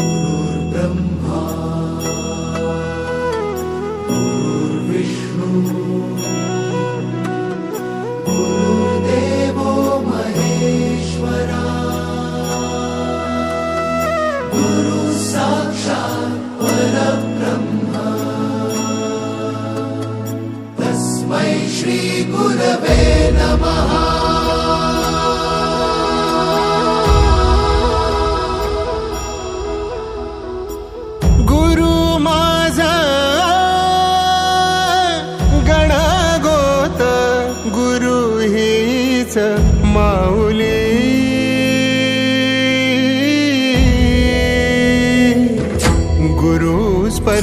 Guru.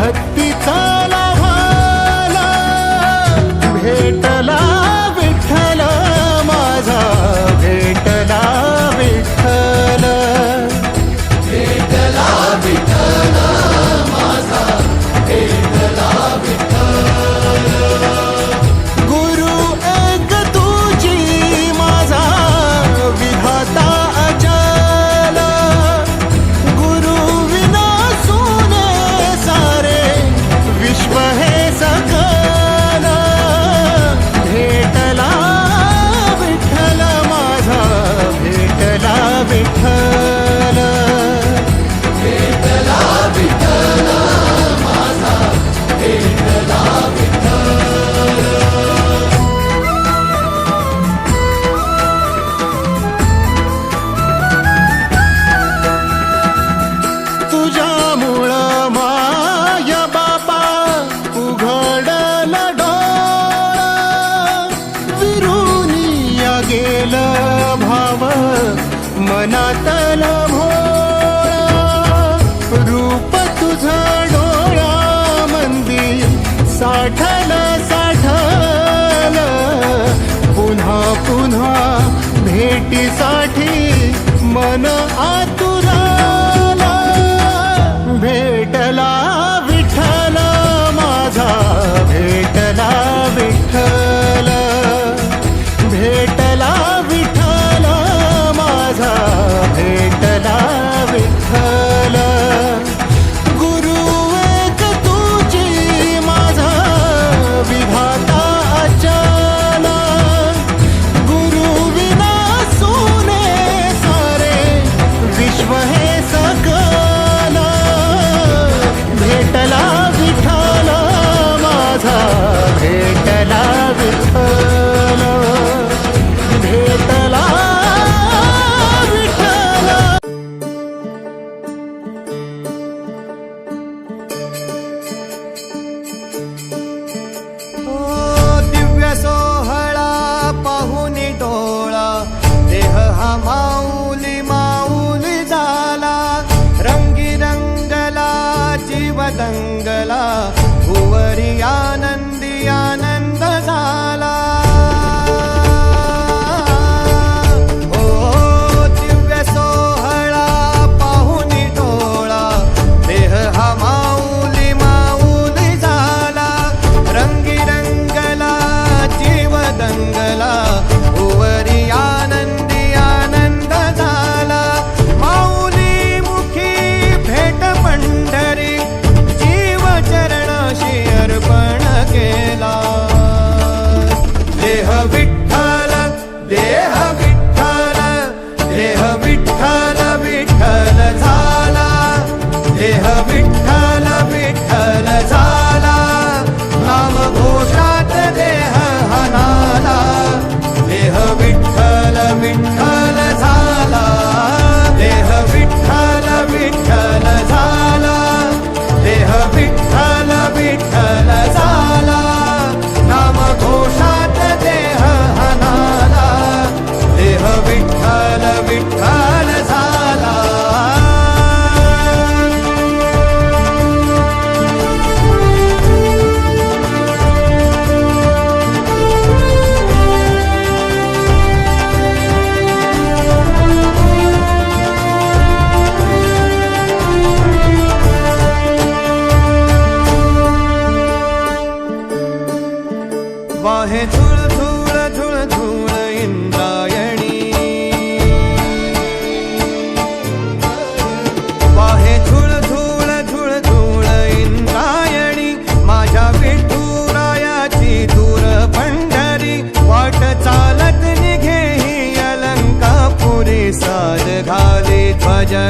هديتها لا साठी मन आतू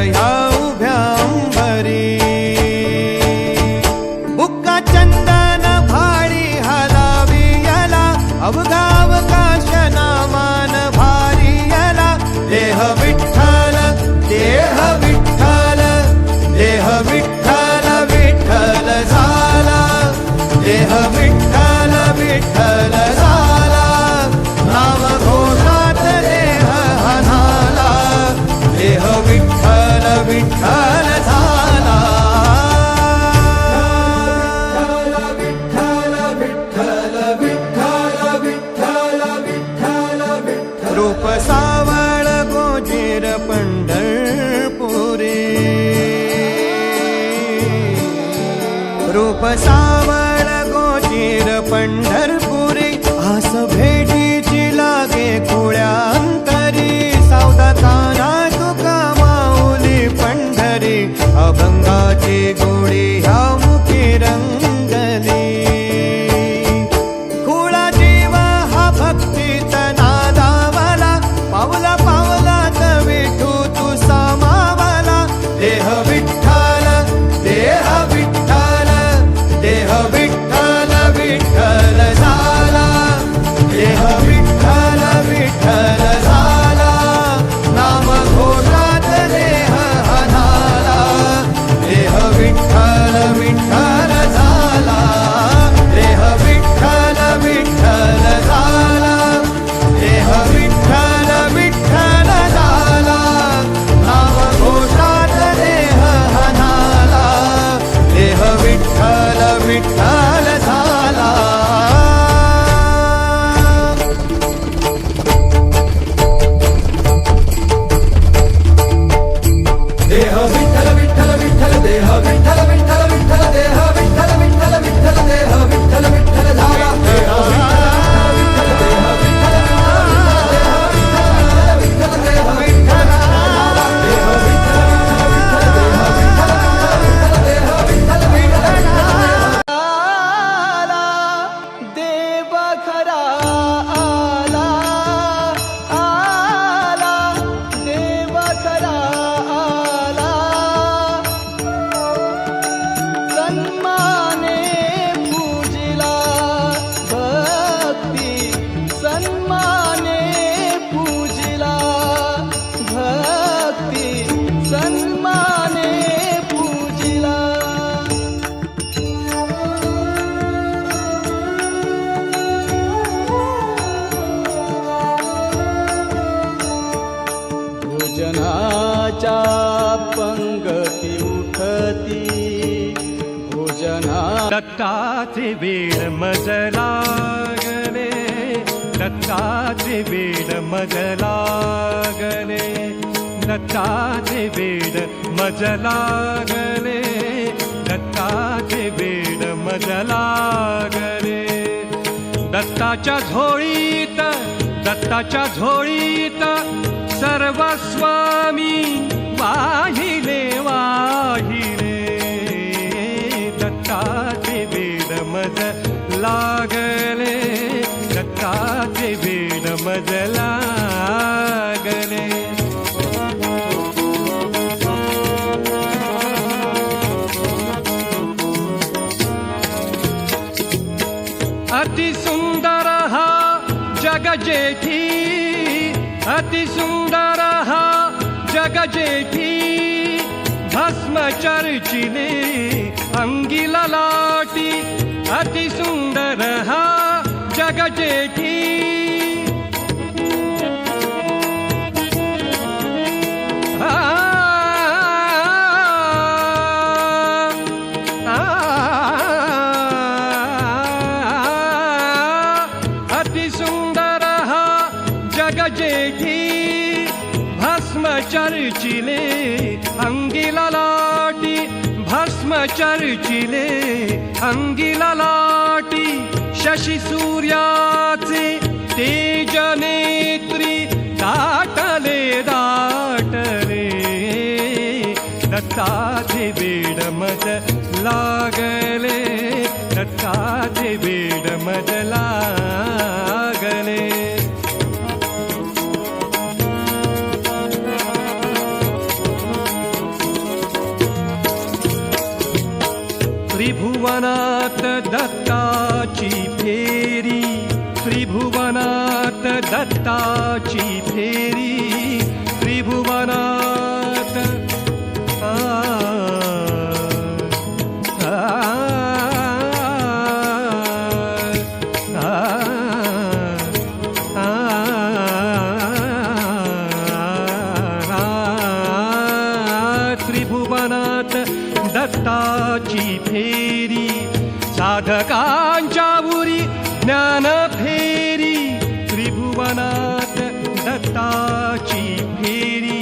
yeah. Pandharpuri दत्ताचे वेळ मज लागले दत्ताचे वेळ मज लागले दत्ताचे वेळ मज लागले दत्ताचे वेळ मज लागले. दत्ताच्या झोळीत दत्ताच्या झोळीत सर्वस्वामी वाहिले वाहिले. लागले रक्ताचे वेड मजला अतिसुंदर अति हा जगजेठी अति हा जग जेठी. भस्म चर्चिले अंगिला लाटी अति सुंदर हा जगजेठी हा भस्म चर्चिले अंगिला चर्चिले अंगिला लाटी शशी सूर्याचे तेज नेत्री दाटले दाटले. दत्ताचे बेड मज लागले दत्ताचे बेड मज लागले त्रिभुवनात दत्ताची फेरी त्रिभुवनात दत्ताची फेरी त्रिभुवनात ज्ञानाची फेरी साधकांच्या उरी ज्ञान फेरी त्रिभुवनात दत्ताची फेरी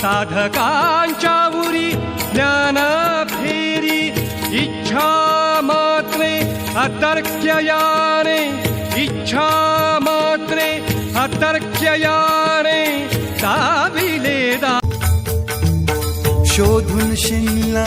साधकांच्या उरी ज्ञान फेरी इच्छा मात्रे अतर्क्ययाने इच्छा मात्रे अतर्क्ययाने दाविले दा शोधून शिनला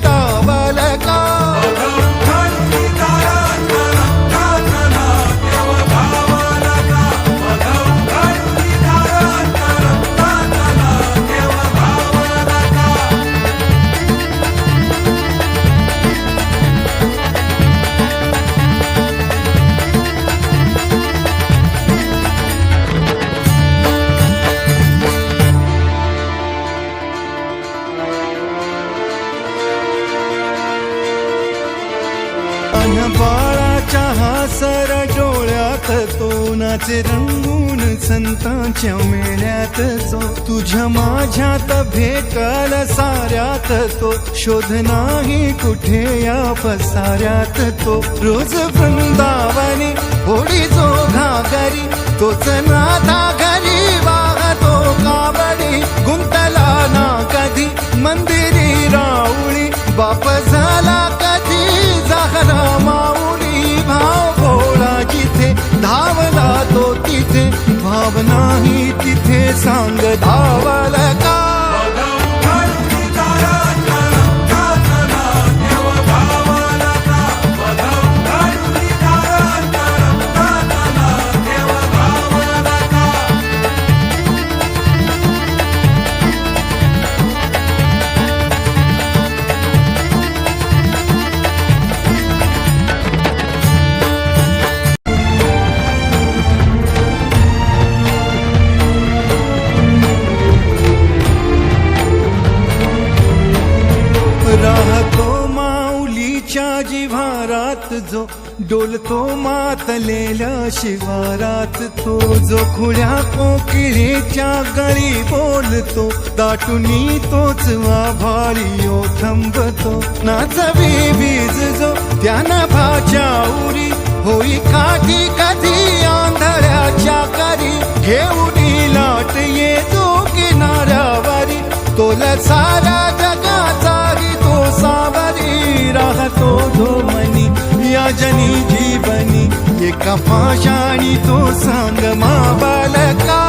नाचे रंगून संतांच्या मेळ्यात जो तुझ्या माझ्यात भेटल साऱ्यात तो. शोध नाही कुठे या पसाऱ्यात तो. रोज वृंदावनी होडी जो घागरी तोच नाथा घरी वाहतो कावडी. गुंतला ना कधी मंदिरी राऊळी बाप झाला कधी झाला माऊली. भाव भोळा जिथे धाव भावना ही तिथे सांग धावल का? तुझ्या गळी बोलतो दाटुनी तोच आभाळी ओ थांबतो. नाचवी बीज जो त्यानं भाच्या उरी होई काठी कधी आंधळ्याच्या करी घेऊन लाट येतो किनाऱ्यावरी. तोला सारा जगाचा तो सावरी राहतो धोमनी या जनी जीवनी. एका पाशाणी तो सांग मा बालका.